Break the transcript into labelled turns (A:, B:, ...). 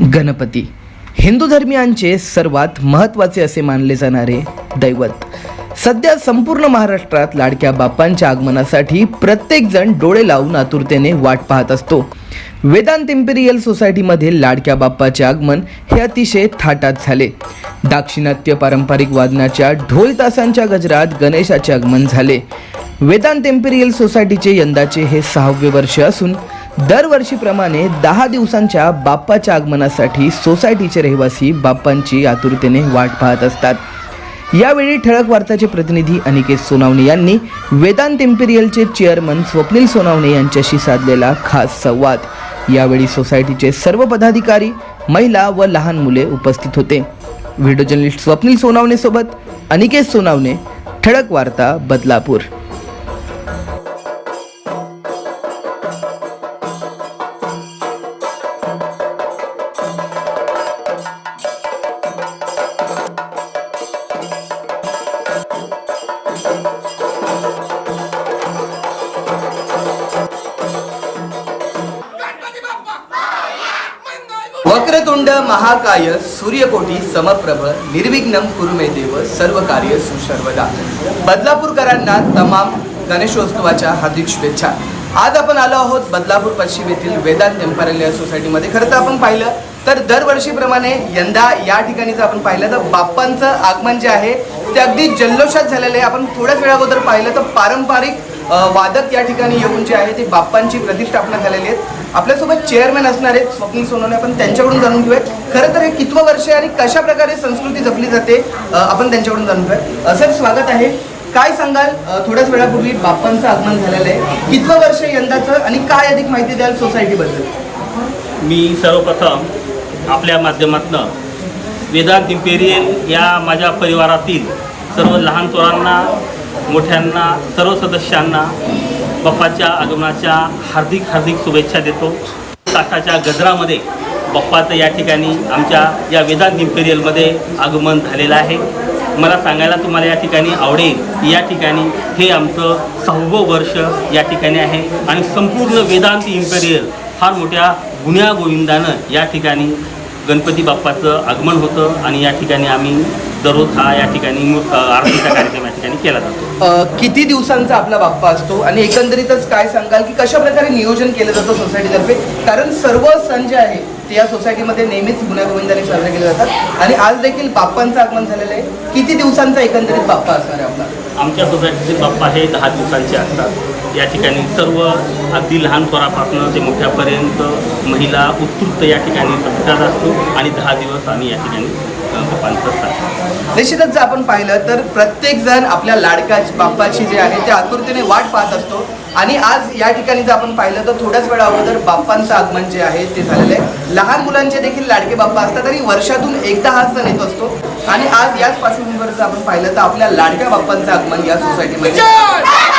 A: गणपती. हिंदू धर्मियांचे सर्वात महत्त्वाचे असे मानले जाणारे दैवत. सध्या संपूर्ण महाराष्ट्रात लाडक्या बाप्पांच्या आगमनासाठी प्रत्येकजण डोळे लावून आतुरतेने वाट पाहत असतो. वेदांत इम्पेरियल सोसायटीमध्ये लाडक्या बाप्पाचे आगमन हे अतिशय थाटात झाले. दाक्षिणात्य पारंपरिक वादनाच्या ढोल तासांच्या गजरात गणेशाचे आगमन झाले. वेदांत एम्पेरियल सोसायटीचे यंदाचे हे सहावे वर्ष असून दरवर्षीप्रमाणे दहा दिवसांच्या बाप्पाच्या आगमनासाठी सोसायटीचे रहिवासी बाप्पांची आतुरतेने वाट पाहत असतात. यावेळी ठळक वार्ताचे प्रतिनिधी अनिकेत सोनावणे यांनी वेदांत इम्पिरियलचे चेअरमन स्वप्नील सोनावणे यांच्याशी साधलेला खास संवाद. यावेळी सोसायटीचे सर्व पदाधिकारी महिला व लहान मुले उपस्थित होते. व्हिडिओ जर्नलिस्ट स्वप्नील सोनावणे सोबत अनिकेत सोनावणे ठळक वार्ता बदलापूर. वक्रतुंड महाकाय सूर्यकोटी समप्रभ निर्विघ्नम कुरुमे देव सर्व कार्य सुशर्वदा बदलापूरकरांना तमाम गणेशोत्सवाच्या हार्दिक शुभेच्छा. आज आपण आलो आहोत बदलापूर पश्चिम येथील वेदांत टेम्परल सोसायटीमध्ये. खरं तर आपण पाहिलं तर दरवर्षीप्रमाणे यंदा या ठिकाणी जर आपण पाहिलं तर बाप्पांचं आगमन जे आहे ते अगदी जल्लोषात झालेलं आहे. आपण थोड्याच वेळा अगोदर पाहिलं तर पारंपरिक वादक या ठिकाणी येऊन जे आहे ते बाप्पांची प्रतिष्ठापना झालेली आहेत. आपल्यासोबत चेअरमॅन असणार आहेत स्वप्नील सोनवणे आपण त्यांच्याकडून जाणून घेऊया खरं तर हे कितवं वर्ष आहे आणि कशा प्रकारे संस्कृती जपली जाते आपण त्यांच्याकडून जाणून घेऊया सर स्वागत आहे. काय सांगाल? थोड्याच वेळापूर्वी बाप्पांचं आगमन झालेलं आहे. कितवं वर्ष यंदाचं आणि काय अधिक माहिती द्याल सोसायटीबद्दल
B: मी सर्वप्रथम आपल्या माध्यमातनं वेदांत इम्पेरियल या माझ्या परिवारातील सर्व लहान थोरांना मोठ्यांना सर्व सदस्यांना बाप्पाच्या आगमनाच्या हार्दिक हार्दिक शुभेच्छा देतो. ताटाच्या गजरामध्ये बाप्पाचं या ठिकाणी आमच्या या वेदांत इम्पेरियलमध्ये आगमन झालेलं आहे. मला सांगायला तुम्हाला या ठिकाणी आवडेल या ठिकाणी हे आमचं सहावं वर्ष या ठिकाणी आहे आणि संपूर्ण वेदांत इम्पेरियल फार मोठ्या गुन्ह्या गोविंदानं या ठिकाणी गणपती बाप्पाचं आगमन होतं आणि या ठिकाणी आम्ही दररोज हा या ठिकाणी आरतीचा कार्यक्रम या ठिकाणी केला जातो.
A: अ, किती दिवसांचा आपला बाप्पा असतो? आणि एकंदरीतच काय सांगाल की कशा प्रकारे नियोजन केलं जातं सोसायटीतर्फे? कारण सर्व सण जे आहे ते या सोसायटीमध्ये नेहमीच गुण्यागोविंदाने साजरे केले जातात. आणि आज देखील बाप्पांचं आगमन झालेलं आहे. किती दिवसांचा एकंदरीत बाप्पा असणार आहे आपला?
B: आमच्या सोसायटीचे बाप्पा हे दहा दिवसांचे असतात. या ठिकाणी सर्व अगदी लहान थोरापासून ते मोठ्यापर्यंत महिला उत्तृप्त या ठिकाणी प्रतिसाद असतो आणि दहा दिवस आम्ही या ठिकाणी
A: निश्चितच जर आपण पाहिलं तर प्रत्येक जण आपल्या लाडका बाप्पाची जे आहे ते आतुरतेने वाट पाहत असतो. आणि आज या ठिकाणी जर आपण पाहिलं तर थोड्याच वेळा अगोदर बाप्पांचं आगमन जे आहे ते झालेलं आहे. लहान मुलांचे देखील लाडके बाप्पा असतात आणि वर्षातून एकदा हा सण येत असतो. आणि आज याच पार्श्वभूमीवर जर आपण पाहिलं तर आपल्या लाडक्या बाप्पांचं आगमन या सोसायटीमध्ये